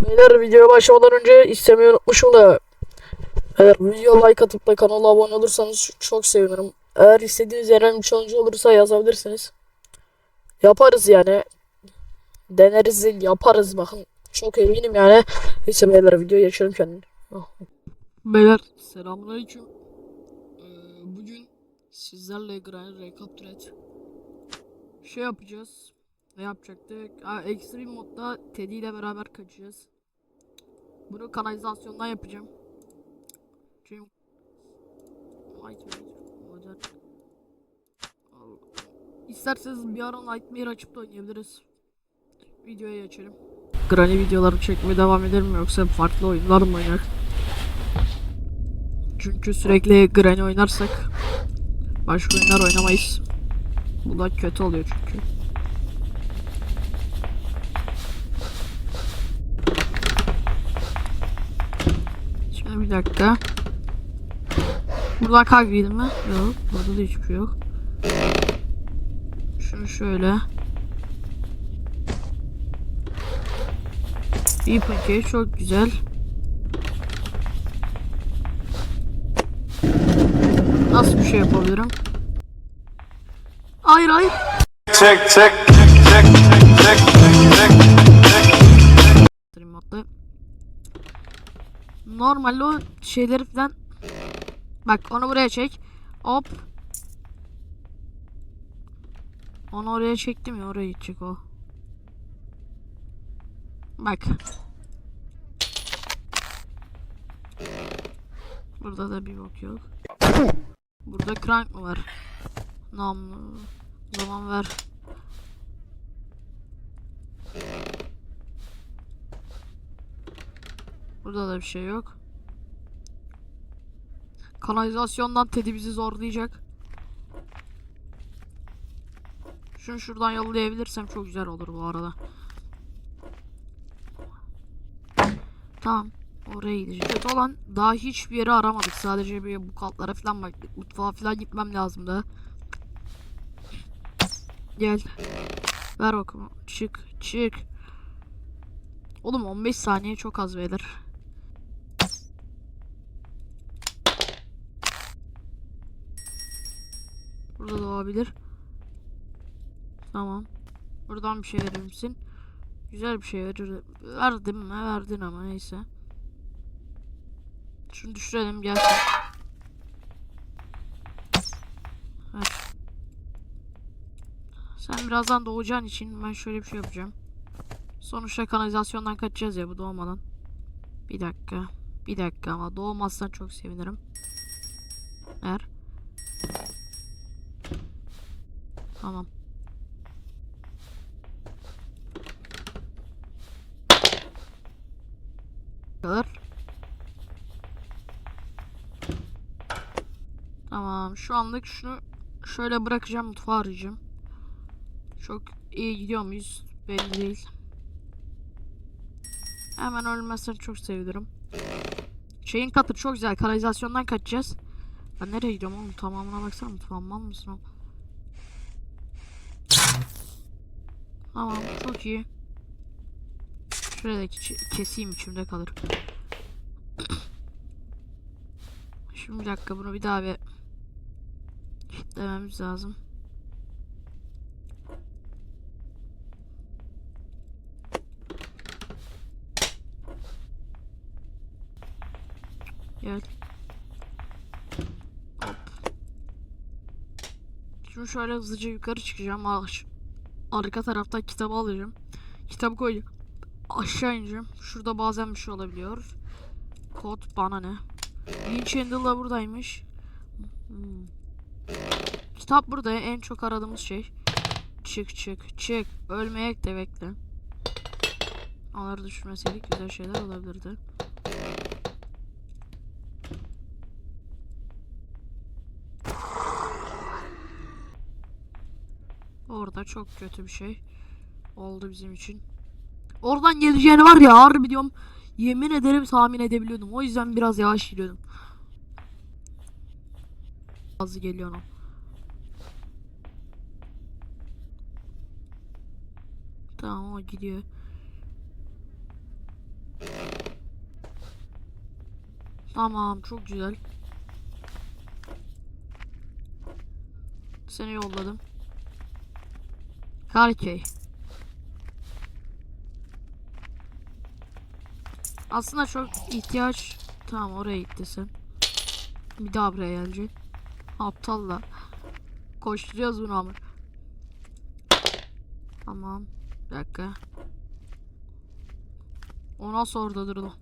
Beyler videoya başlamadan önce istemeyi unutmuşum da eğer video like atıp da kanala abone olursanız çok sevinirim. Eğer istediğiniz herhangi bir challenge olursa yazabilirsiniz. Yaparız yani. Deneriz yaparız bakın. Çok eminim yani. Neyse beyler videoya geçelim kendini. Beyler selamünaleyküm. Ee, bugün sizlerle Granny Recaptured şey yapacağız. Ne yapacaktık? Aa, Extreme modda Teddy ile beraber kaçacağız. Bunu kanalizasyondan yapacağım. Çünkü. Allah. İsterseniz bir ara Nightmare açıp da oynayabiliriz. Videoya geçelim. Granny videoları çekmeye devam ederim yoksa farklı oyunlar mı oynar? Çünkü sürekli Granny oynarsak başka oyunlar oynamayız. Bu da kötü oluyor çünkü. Şimdi bir dakika. Buradan kalk gidelim mi? Yok. Burada da hiçbir şey yok. Şunu şöyle. İyi paket çok güzel. Nasıl bir şey yapabilirim? Hayır hayır. check, check, Normal o şeyleri falan Bak onu buraya çek. Hop. Onu oraya çektim ya oraya gidecek o. Bak. Burada da bir bok yok. Burada crank mı var? Namlu. Zaman ver. Burada da bir şey yok. Kanalizasyondan Teddy bizi zorlayacak. Şunu şuradan yollayabilirsem çok güzel olur bu arada. Tamam. Oraya gideceğiz. Kötü olan daha hiçbir yeri aramadık. Sadece bir bu katlara falan baktık. Mutfağa falan gitmem lazım da. Gel. Ver bakalım. Çık. Çık. Oğlum 15 saniye çok az beyler. Burada da olabilir. Tamam. Buradan bir şey verir misin? Güzel bir şey verir. Verdim mi? Verdin ama neyse. Şunu düşürelim gelsin. Ver. Sen birazdan doğacağın için ben şöyle bir şey yapacağım. Sonuçta kanalizasyondan kaçacağız ya bu doğmadan. Bir dakika. Bir dakika ama doğmazsan çok sevinirim. Ver. Tamam. Kadar. Tamam. Şu anlık şunu şöyle bırakacağım mutfağı arayacağım. Çok iyi gidiyor muyuz? Belli değil. Hemen ölmezsen çok sevinirim. Şeyin katı çok güzel. Kanalizasyondan kaçacağız. Ben nereye gidiyorum oğlum? Tamamına baksana mutfağım mal mısın oğlum? Tamam çok iyi. Şuradaki keseyim içimde kalır. Şimdi bir dakika bunu bir daha bir dememiz lazım. Gel. Hop. Şimdi şöyle hızlıca yukarı çıkacağım. Ar- Arka taraftan kitabı alacağım. Kitabı koyacağım. Aşağı ineceğim. Şurada bazen bir şey olabiliyor. Kod bana ne? Lynch Handle da buradaymış. Hmm. Kitap burada en çok aradığımız şey. Çık çık çık. Ölmeyek de bekle. Onları düşürmeseydik güzel şeyler olabilirdi. Orada çok kötü bir şey oldu bizim için. Oradan geleceğini var ya harbi diyorum. Yemin ederim tahmin edebiliyordum. O yüzden biraz yavaş gidiyordum. Az geliyor o. Tamam o gidiyor. Tamam çok güzel. Seni yolladım. Karkey. Aslında çok ihtiyaç... Tamam oraya gitti sen. Bir daha buraya gelecek. Aptalla. Koşturuyoruz bunu ama. Tamam. Bir dakika. O nasıl orada durdu?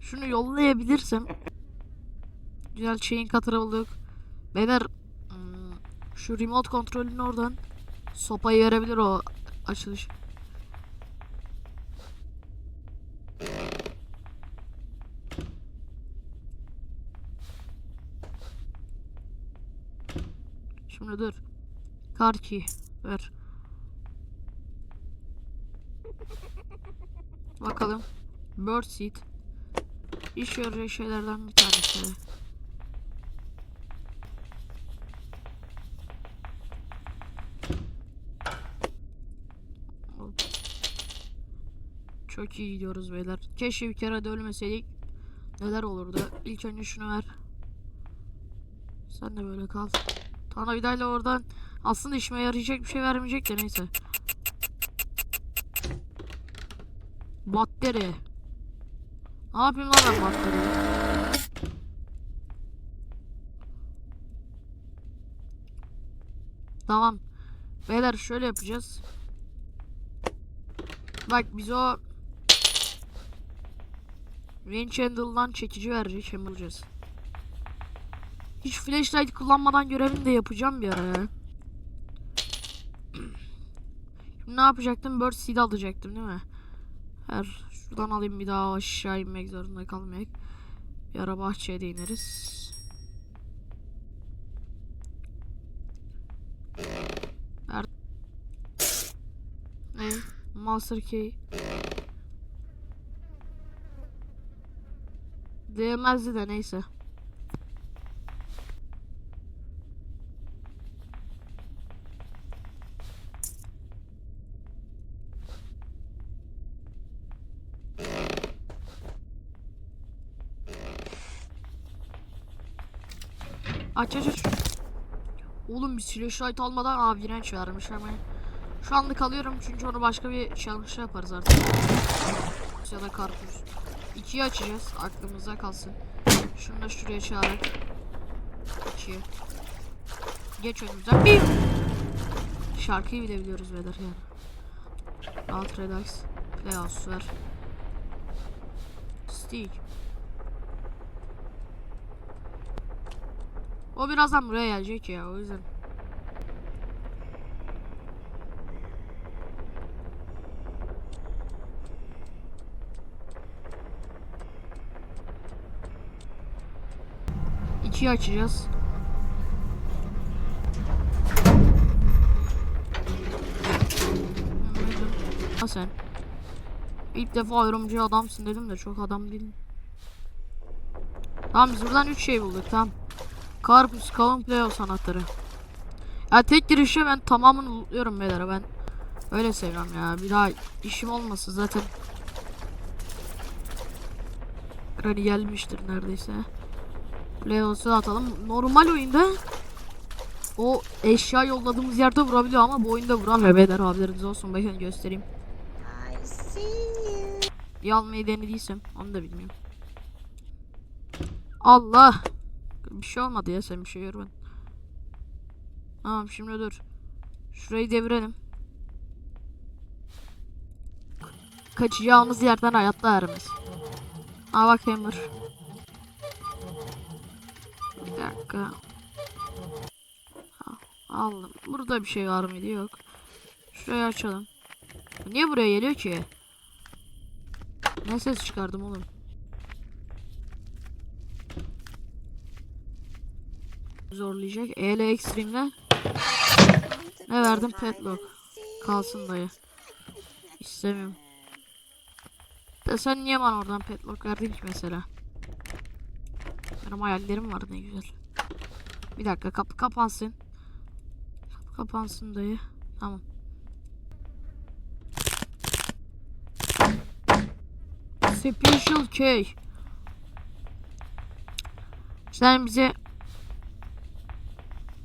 Şunu yollayabilirsem. Güzel chain cutter bulduk. Hmm, şu remote kontrolünü oradan sopayı verebilir o açılış. Şimdi dur. Karki ver. Bakalım. Birdseed. İş yarayacak şeylerden bir tanesi. Hop. İyi gidiyoruz beyler. Keşke bir kere de ölmeseydik. Neler olurdu? İlk önce şunu ver. Sen de böyle kal. Tornavidayla oradan aslında işime yarayacak bir şey vermeyecek de neyse. Batteri. Ne yapayım lan ben batteriyi? Tamam. Beyler şöyle yapacağız. Bak biz o Range Handle'dan çekici verecek hem bulacağız. Hiç flashlight kullanmadan görevini de yapacağım bir ara ya. Şimdi ne yapacaktım? Bird seed alacaktım değil mi? Her şuradan alayım bir daha aşağı inmek zorunda kalmayacak. Bir ara bahçeye de ineriz. Ne? Master key. Değmezdi de neyse. Aç aç aç. Oğlum bir flashlight almadan aa direnç vermiş ama. Şu anlık alıyorum çünkü onu başka bir challenge yaparız artık. Ya da karpuz. İkiyi açacağız aklımızda kalsın. Şunu da şuraya çağırarak. İkiye. Geç önümüzden. Bir. Şarkıyı bile biliyoruz beyler yani. Alt relax. Playhouse ver. Stick. O birazdan buraya gelecek ya o yüzden. İkiyi açacağız. Ha sen. İlk defa yorumcu adamsın dedim de çok adam değilim. Tamam biz buradan 3 şey bulduk tamam. Karpuz, kavun, playoff sanatları. Ya tek girişe ben tamamını lootluyorum beyler ben. Öyle seviyorum ya. Bir daha işim olmasın zaten. Granny gelmiştir neredeyse. Da atalım. Normal oyunda o eşya yolladığımız yerde vurabiliyor ama bu oyunda vuramıyor beyler haberiniz olsun. Bakın göstereyim. Bir almayı denediysem onu da bilmiyorum. Allah. Bir şey olmadı ya sen bir şey görmedin. Tamam şimdi dur. Şurayı devirelim. Kaçacağımız yerden hayatta erimiz. Aa bak Hammer. Dakika. Aldım. Burada bir şey var mıydı? Yok. Şurayı açalım. Niye buraya geliyor ki? Ne ses çıkardım oğlum? Zorlayacak. E ile Extreme'le ne verdim? Petlock. Kalsın dayı. İstemiyorum. De sen niye bana oradan petlock verdin ki mesela? Benim hayallerim var ne güzel. Bir dakika kapı kapansın. Kapı kapansın dayı. Tamam. Special K. Sen bize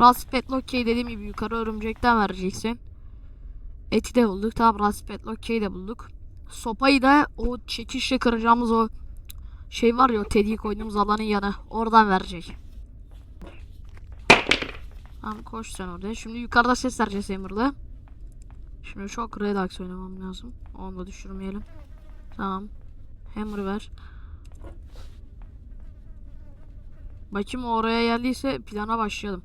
Raspet Lockey dediğim gibi yukarı örümcekten vereceksin. Eti de bulduk. Tamam Raspet Lockey'i de bulduk. Sopayı da o çekişle kıracağımız o şey var ya Teddy'yi koyduğumuz alanın yanı. Oradan verecek. Tamam koş sen oraya. Şimdi yukarıda ses vereceğiz Emir'le. Şimdi çok relax oynamam lazım. Onu da düşürmeyelim. Tamam. Hammer ver. Bakayım oraya geldiyse plana başlayalım.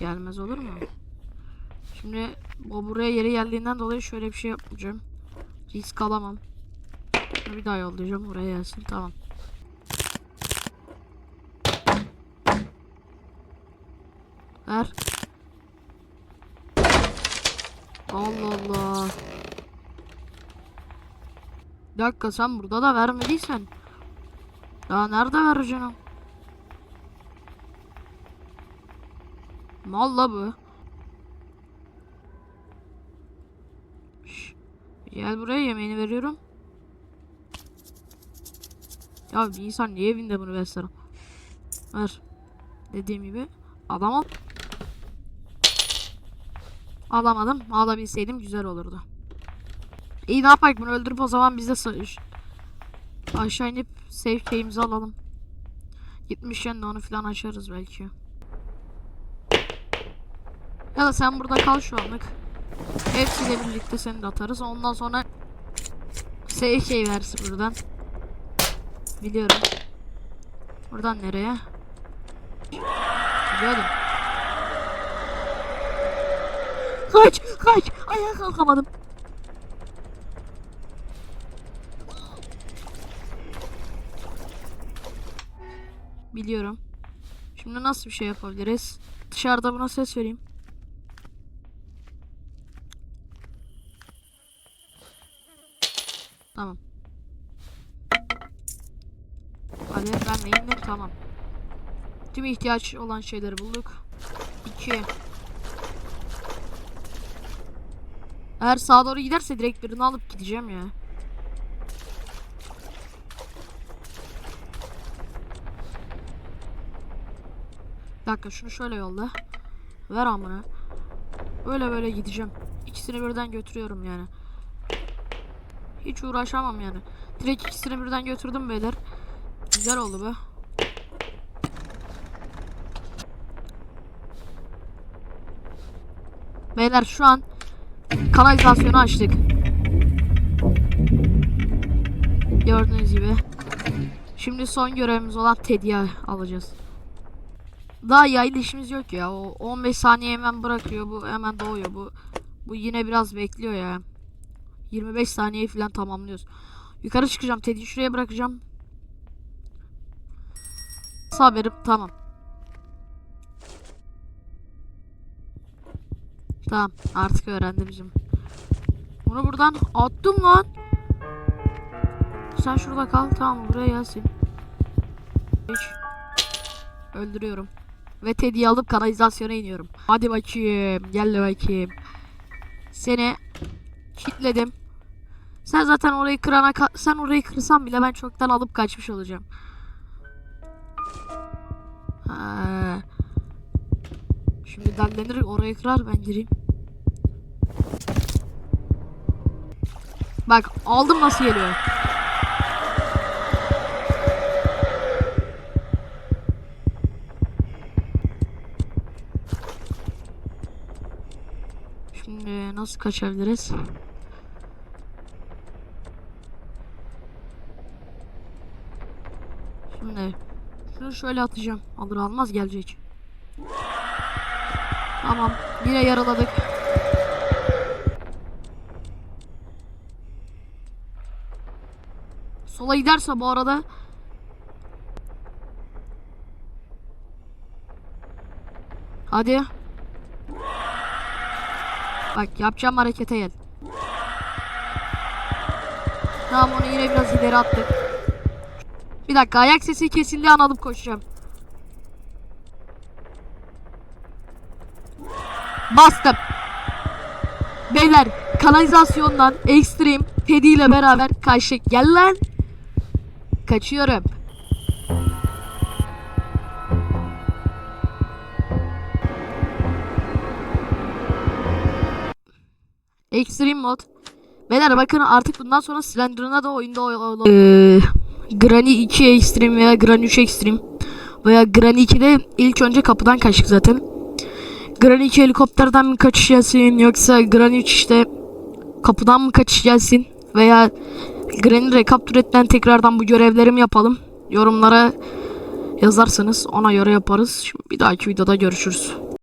Gelmez olur mu? Şimdi o buraya yeri geldiğinden dolayı şöyle bir şey yapmayacağım. Risk alamam. Bir daha yollayacağım oraya gelsin tamam. Ver. Allah Allah. Bir dakika sen burada da vermediysen. Daha nerede vereceksin? Mal la bu. Şş, Gel buraya yemeğini veriyorum. Ya bir insan niye evinde bunu besler? Ver. Dediğim gibi adam al. Alamadım. Alabilseydim güzel olurdu. İyi ne yapak bunu öldürüp o zaman biz de aşağı inip safe key'imizi alalım. Gitmişken de onu falan açarız belki. Ya da sen burada kal şu anlık. Hepsiyle birlikte seni de atarız. Ondan sonra safe key versin buradan. Biliyorum. Buradan nereye? Biliyordum. Kaç! Kaç! Ayağa kalkamadım. Biliyorum. Şimdi nasıl bir şey yapabiliriz? Dışarıda buna ses vereyim. Tamam. Hadi ben de indim tamam. Tüm ihtiyaç olan şeyleri bulduk. 2 Eğer sağa doğru giderse direkt birini alıp gideceğim ya. Bir dakika şunu şöyle yolla. Ver amına. Öyle böyle gideceğim. İkisini birden götürüyorum yani. Hiç uğraşamam yani. Direkt ikisini birden götürdüm beyler. Güzel oldu be. Beyler şu an kanalizasyonu açtık. Gördüğünüz gibi. Şimdi son görevimiz olan Teddy'yi alacağız. Daha yaylı işimiz yok ya. O 15 saniye hemen bırakıyor. Bu hemen doğuyor. Bu bu yine biraz bekliyor ya. 25 saniye falan tamamlıyoruz. Yukarı çıkacağım. Teddy'yi şuraya bırakacağım. Saberim tamam. Tamam artık öğrendi bizim. Bunu buradan attım lan. Sen şurada kal tamam buraya gelsin. Hiç. Öldürüyorum. Ve Teddy'yi alıp kanalizasyona iniyorum. Hadi bakayım. Gel bakayım. Seni kilitledim. Sen zaten orayı kırana sen orayı kırsan bile ben çoktan alıp kaçmış olacağım. Şimdi dellenir orayı kırar ben gireyim. Bak aldım nasıl geliyor. Şimdi nasıl kaçabiliriz? Şimdi şunu şöyle atacağım. Alır almaz gelecek. Tamam. Yine yaraladık. Sola giderse bu arada Hadi. Bak yapacağım harekete gel. Tamam onu yine biraz ileri attık. Bir dakika ayak sesi kesildi an alıp koşacağım. Bastım. Beyler kanalizasyondan Extreme Teddy ile beraber karşı gel lan. Kaçıyorum. Extreme mod. Beyler bakın artık bundan sonra Slender'ına da oyunda olalım. Ee, Granny 2 Extreme veya Granny 3 Extreme veya Granny 2'de ilk önce kapıdan kaçtık zaten. Granny 2 helikopterden mi kaçış gelsin yoksa Granny 3 işte kapıdan mı kaçış gelsin veya Granny recapture etten tekrardan bu görevlerimi yapalım. Yorumlara yazarsanız ona göre yaparız. Şimdi bir dahaki videoda görüşürüz.